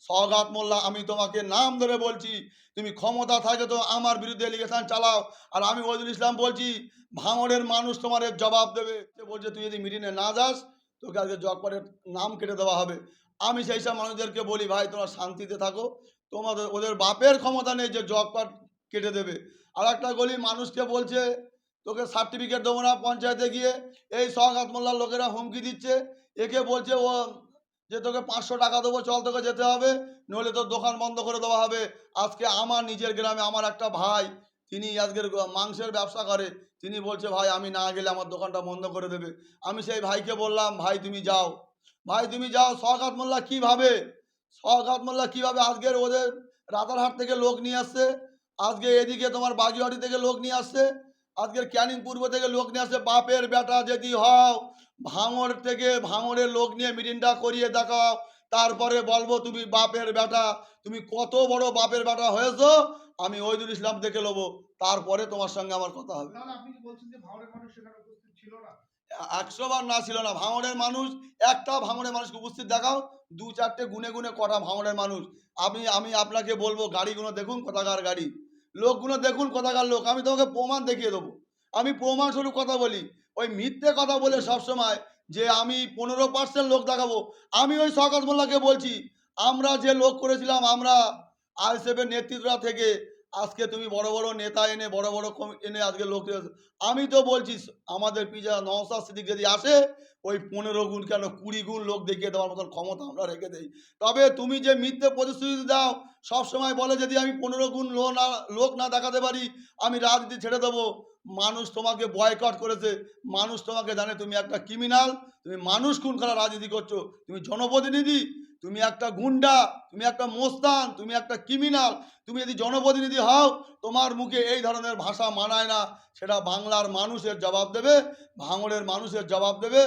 সগাত মোল্লা, আমি তোমাকে নাম ধরে বলছি, তুমি ক্ষমতা থাকে তো আমার বিরুদ্ধে এলিগেশন চালাও। আর আমি ওজুল ইসলাম বলছি ভাঙড়ের মানুষ তোমার জবাব দেবে। বলছে, তুই যদি মিটিংয়ে না যাস, তোকে আজকে জগপরের নাম কেটে দেওয়া হবে। আমি সেই সব মানুষদেরকে বলি, ভাই, তোমরা শান্তিতে থাকো। তোমাদের, ওদের বাপের ক্ষমতা নেই যে জগপাট কেটে দেবে। আর একটা গলি, মানুষকে বলছে, তোকে সার্টিফিকেট দেবো না পঞ্চায়েতে গিয়ে। এই সগাত মোল্লার লোকেরা হুমকি দিচ্ছে। একে বলছে, ও যে তোকে পাঁচশো টাকা দেবো, চল তোকে যেতে হবে। নইলে তোর দোকান বন্ধ করে দেওয়া হবে। আজকে আমার নিজের গ্রামে আমার একটা ভাই, তিনি আজকের মাংসের ব্যবসা করে। তিনি বলছে, ভাই, আমি না গেলে আমার দোকানটা বন্ধ করে দেবে। আমি সেই ভাইকে বললাম, ভাই, তুমি যাও। ভাই, তুমি যাও? সগাত মোল্লা কীভাবে? সগাত মোল্লা কীভাবে? আজকের ওদের রাতারহাট থেকে লোক নিয়ে আসছে। আজকে এদিকে তোমার বাগিয়াটি থেকে লোক নিয়ে আসছে। আজকের ক্যানিং পূর্ব থেকে লোক নিয়ে আসছে। বাপের বেটা, যদি হও ভাঙড় থেকে ভাঙড়ের লোক নিয়ে মিটিংটা করিয়ে দেখাও। তারপরে বলব তুমি বাপের বেটা তুমি কত বড় বাপের বেটা হয়েছো আমি ওইদুল ইসলাম দেখে নেব। তারপরে তোমার সঙ্গে আমার কথা হবে। একশো বার না ছিল না ভাঙড়ের মানুষ একটা ভাঙড়ের মানুষকে উপস্থিত দেখাও দু চারটে গুনে গুনে কটা ভাঙড়ের মানুষ। আমি আমি আপনাকে বলব গাড়িগুলো দেখুন কোথাকার গাড়ি। লোকগুলো দেখুন কোথাকার লোক। আমি তোমাকে প্রমাণ দেখিয়ে দেবো। আমি প্রমাণ স্বরূপ কথা বলি। ওই মিথ্যে কথা বলে সবসময় যে আমি পনেরো পার্সেন্ট লোক দেখাবো। আমি ওই শওকত মোল্লাকে বলছি, আমরা যে লোক করেছিলাম, আমরা আইএসএফের নেতৃত্ব থেকে আজকে তুমি বড় বড় নেতা এনে, বড় বড় এনে আজকে লোক আমি তো বলছি, আমাদের পিজা নওসাদ সিদ্দিক যদি আসে, ওই পনেরো গুণ কেন কুড়ি গুণ লোক দেখিয়ে দেওয়ার মতন ক্ষমতা আমরা রেখে দেই। তবে তুমি যে মিথ্যে প্রতিশ্রুতি দাও, সবসময় বলে যদি আমি পনেরো গুণ লো না, লোক না দেখাতে পারি, আমি রাজনীতি ছেড়ে দেবো। মানুষ তোমাকে বয়কট করেছে, মানুষ তোমাকে জানে তুমি একটা ক্রিমিনাল তুমি মানুষ খুন করা রাজনীতি করছ, তুমি জনপ্রতিনিধি তুমি একটা গুন্ডা, তুমি একটা মোস্তান, তুমি একটা ক্রিমিনাল তুমি যদি জনপ্রতিনিধি হও, তোমার মুখে এই ধরনের ভাষা মানায় না। সেটা বাংলার মানুষের জবাব দেবে, ভাঙড়ের মানুষের জবাব দেবে।